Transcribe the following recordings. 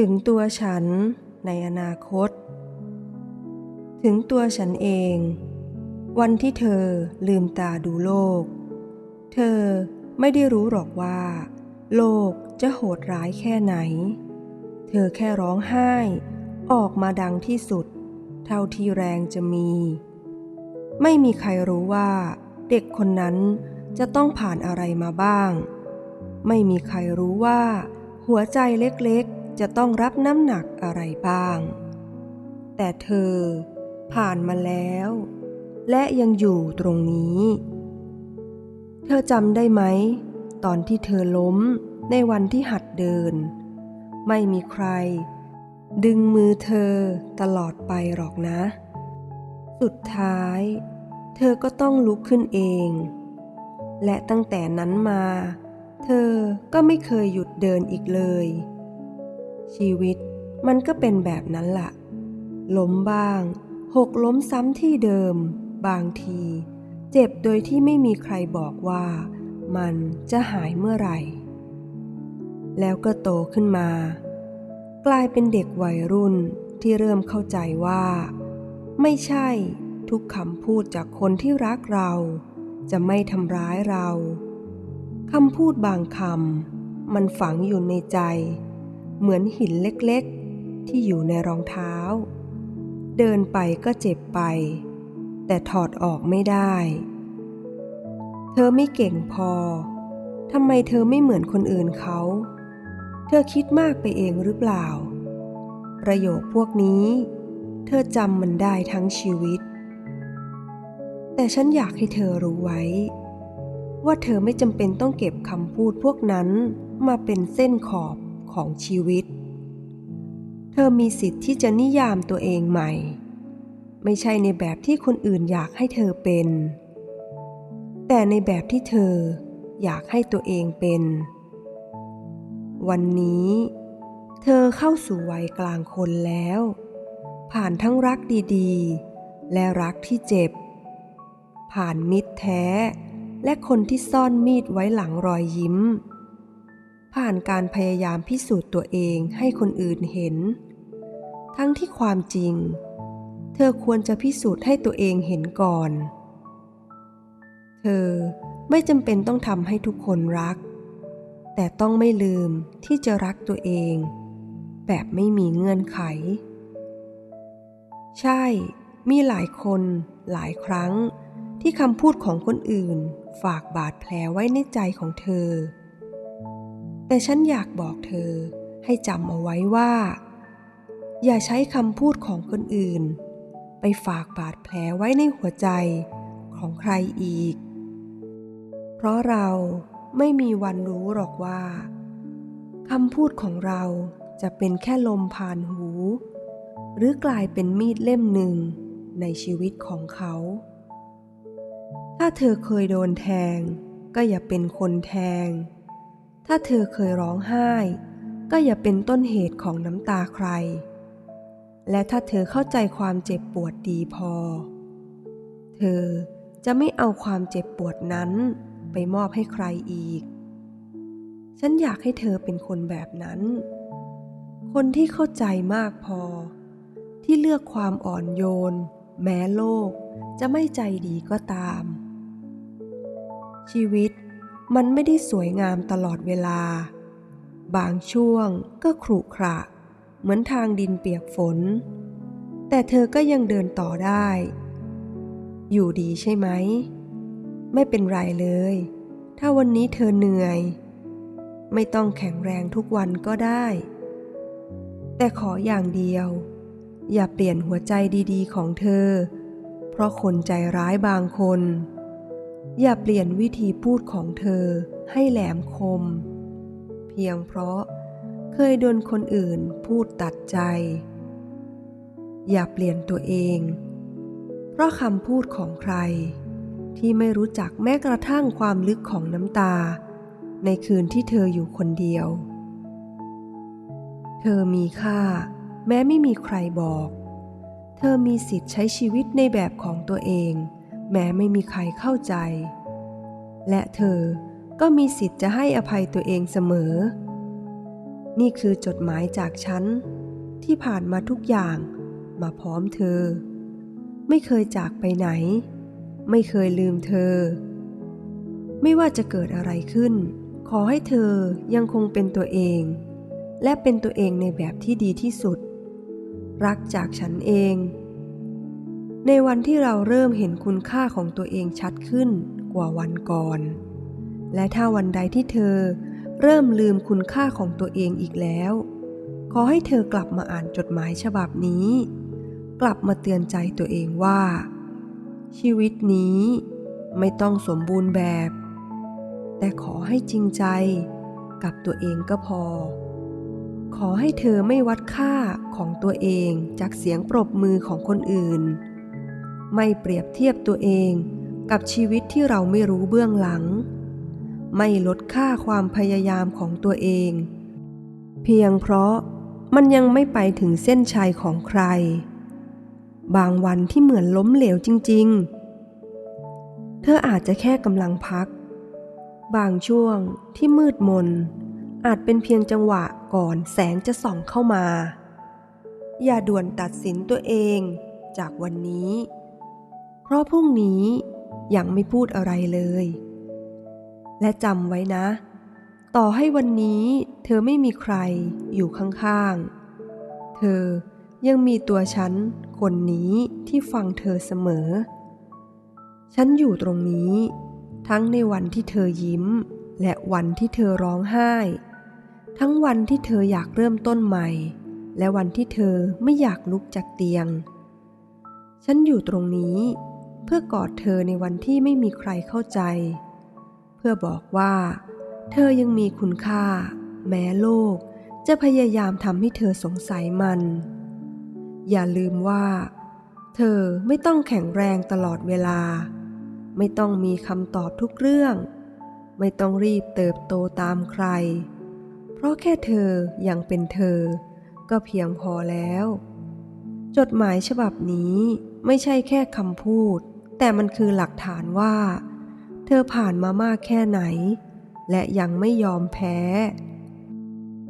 ถึงตัวฉันในอนาคต ถึงตัวฉันเอง วันที่เธอลืมตาดูโลก เธอไม่ได้รู้หรอกว่า โลกจะโหดร้ายแค่ไหน เธอแค่ร้องไห้ออกมาดังที่สุด เท่าที่แรงจะมี ไม่มีใครรู้ว่า เด็กคนนั้นจะต้องผ่านอะไรมาบ้าง ไม่มีใครรู้ว่า หัวใจเล็ก จะต้องรับน้ำหนักอะไรบ้าง แต่เธอผ่านมาแล้ว และยังอยู่ตรงนี้ เธอจำได้ไหม ตอนที่เธอล้มในวันที่หัดเดิน ไม่มีใคร ดึงมือเธอตลอดไปหรอกนะ สุดท้าย เธอก็ต้องลุกขึ้นเอง และตั้งแต่นั้นมา เธอก็ไม่เคยหยุดเดินอีกเลย ชีวิตมันก็เป็นแบบนั้นละ่ะ ล้มบ้าง หกล้มซ้ำที่เดิม บางที เจ็บโดยที่ไม่มีใครบอกว่า มันจะหายเมื่อไหร่ แล้วก็โตขึ้นมา กลายเป็นเด็กวัยรุ่นที่เริ่มเข้าใจว่า ไม่ใช่ทุกคำพูดจากคนที่รักเรา จะไม่ทำร้ายเราคำพูดบางคำมันฝังอยู่ในใจ เหมือนหินเล็กๆ ที่อยู่ในรองเท้า เดินไปก็เจ็บไป แต่ถอดออกไม่ได้ เธอไม่เก่งพอทำไมเธอไม่เหมือนคนอื่นเขา เธอคิดมากไปเองหรือเปล่า ประโยคพวกนี้ เธอจำมันได้ทั้งชีวิต แต่ฉันอยากให้เธอรู้ไว้ ว่าเธอไม่จำเป็นต้องเก็บคำพูดพวกนั้นมาเป็นเส้นขอบ ของชีวิต เธอมีสิทธิ์ที่จะนิยามตัวเองใหม่ ไม่ใช่ในแบบที่คนอื่นอยากให้เธอเป็น แต่ในแบบที่เธออยากให้ตัวเองเป็น วันนี้ เธอเข้าสู่วัยกลางคนแล้ว ผ่านทั้งรักดีๆ และรักที่เจ็บ ผ่านมิตรแท้และคนที่ซ่อนมีดไว้หลังรอยยิ้ม ผ่านการพยายามพิสูจน์ตัวเองให้คนอื่นเห็น ทั้งที่ความจริง เธอควรจะพิสูจน์ให้ตัวเองเห็นก่อน เธอไม่จำเป็นต้องทำให้ทุกคนรัก แต่ต้องไม่ลืมที่จะรักตัวเอง แบบไม่มีเงื่อนไข ใช่ มีหลายคนหลายครั้งที่คำพูดของคนอื่นฝากบาดแผลไว้ในใจของเธอ แต่ฉันอยากบอกเธอให้จำเอาไว้ว่า อย่าใช้คำพูดของคนอื่น ไปฝากบาดแผลไว้ในหัวใจของใครอีก เพราะเราไม่มีวันรู้หรอกว่าคำพูดของเราจะเป็นแค่ลมผ่านหู หรือกลายเป็นมีดเล่มหนึ่งในชีวิตของเขา ถ้าเธอเคยโดนแทง ก็อย่าเป็นคนแทง ถ้าเธอเคยร้องไห้ ก็อย่าเป็นต้นเหตุของน้ำตาใคร และถ้าเธอเข้าใจความเจ็บปวดดีพอ เธอจะไม่เอาความเจ็บปวดนั้นไปมอบให้ใครอีก ฉันอยากให้เธอเป็นคนแบบนั้น คนที่เข้าใจมากพอ ที่เลือกความอ่อนโยน แม้โลกจะไม่ใจดีก็ตาม ชีวิต มันไม่ได้สวยงามตลอดเวลา บางช่วงก็ขรุขระ เหมือนทางดินเปียกฝน แต่เธอก็ยังเดินต่อได้ อยู่ดีใช่ไหม ไม่เป็นไรเลย ถ้าวันนี้เธอเหนื่อย ไม่ต้องแข็งแรงทุกวันก็ได้ แต่ขออย่างเดียว อย่าเปลี่ยนหัวใจดีๆของเธอ เพราะคนใจร้ายบางคน อย่าเปลี่ยนวิธีพูดของเธอให้แหลมคม เพียงเพราะเคยโดนคนอื่นพูดตัดใจ อย่าเปลี่ยนตัวเอง เพราะคำพูดของใคร ที่ไม่รู้จักแม้กระทั่งความลึกของน้ำตา ในคืนที่เธออยู่คนเดียว เธอมีค่า แม้ไม่มีใครบอก เธอมีสิทธิ์ใช้ชีวิตในแบบของตัวเอง แม้ไม่มีใครเข้าใจ และเธอก็มีสิทธิ์จะให้อภัยตัวเองเสมอ นี่คือจดหมายจากฉัน ที่ผ่านมาทุกอย่างมาพร้อมเธอ ไม่เคยจากไปไหน ไม่เคยลืมเธอ ไม่ว่าจะเกิดอะไรขึ้น ขอให้เธอยังคงเป็นตัวเอง และเป็นตัวเองในแบบที่ดีที่สุด รักจากฉันเอง ในวันที่เราเริ่มเห็นคุณค่าของตัวเองชัดขึ้นกว่าวันก่อน และถ้าวันใดที่เธอเริ่มลืมคุณค่าของตัวเองอีกแล้ว ขอให้เธอกลับมาอ่านจดหมายฉบับนี้ กลับมาเตือนใจตัวเองว่า ชีวิตนี้ไม่ต้องสมบูรณ์แบบ แต่ขอให้จริงใจกับตัวเองก็พอ ขอให้เธอไม่วัดค่าของตัวเองจากเสียงปรบมือของคนอื่น ไม่เปรียบเทียบตัวเองกับชีวิตที่เราไม่รู้เบื้องหลัง ไม่ลดค่าความพยายามของตัวเอง เพียงเพราะมันยังไม่ไปถึงเส้นชัยของใคร บางวันที่เหมือนล้มเหลวจริง ๆ เธออาจจะแค่กำลังพัก บางช่วงที่มืดมน อาจเป็นเพียงจังหวะก่อนแสงจะส่องเข้ามา อย่าด่วนตัดสินตัวเองจากวันนี้ เพราะพรุ่งนี้ยังไม่พูดอะไรเลย และจำไว้นะ ต่อให้วันนี้เธอไม่มีใครอยู่ข้างๆ เธอยังมีตัวฉันคนนี้ที่ฟังเธอเสมอ ฉันอยู่ตรงนี้ ทั้งในวันที่เธอยิ้ม และวันที่เธอร้องไห้ ทั้งวันที่เธออยากเริ่มต้นใหม่ และวันที่เธอไม่อยากลุกจากเตียง ฉันอยู่ตรงนี้ เพื่อกอดเธอในวันที่ไม่มีใครเข้าใจ เพื่อบอกว่า เธอยังมีคุณค่า แม้โลก จะพยายามทำให้เธอสงสัยมัน อย่าลืมว่า เธอไม่ต้องแข็งแรงตลอดเวลา ไม่ต้องมีคำตอบทุกเรื่อง ไม่ต้องรีบเติบโตตามใคร เพราะแค่เธอยังเป็นเธอ ก็เพียงพอแล้ว จดหมายฉบับนี้ไม่ใช่แค่คำพูด แต่มันคือหลักฐานว่า เธอผ่านมามากแค่ไหน และยังไม่ยอมแพ้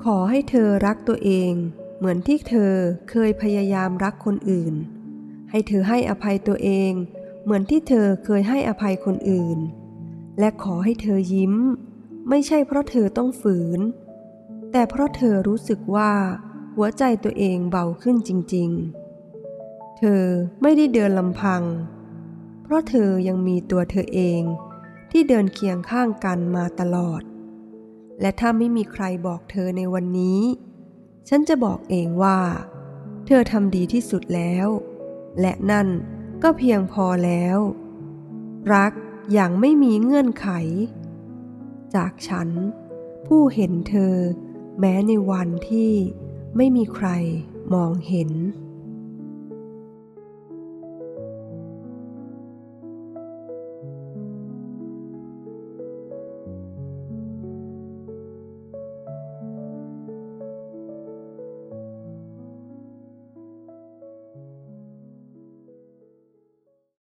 ขอให้เธอรักตัวเอง เหมือนที่เธอเคยพยายามรักคนอื่น ให้เธอให้อภัยตัวเอง เหมือนที่เธอเคยให้อภัยคนอื่น และขอให้เธอยิ้ม ไม่ใช่เพราะเธอต้องฝืน แต่เพราะเธอรู้สึกว่า หัวใจตัวเองเบาขึ้นจริง ๆ เธอไม่ได้เดินลำพัง เพราะเธอยังมีตัวเธอเองที่เดินเคียงข้างกันมาตลอด และถ้าไม่มีใครบอกเธอในวันนี้ ฉันจะบอกเองว่า เธอทำดีที่สุดแล้ว และนั่นก็เพียงพอแล้ว รักอย่างไม่มีเงื่อนไข จากฉัน ผู้เห็นเธอแม้ในวันที่ไม่มีใครมองเห็น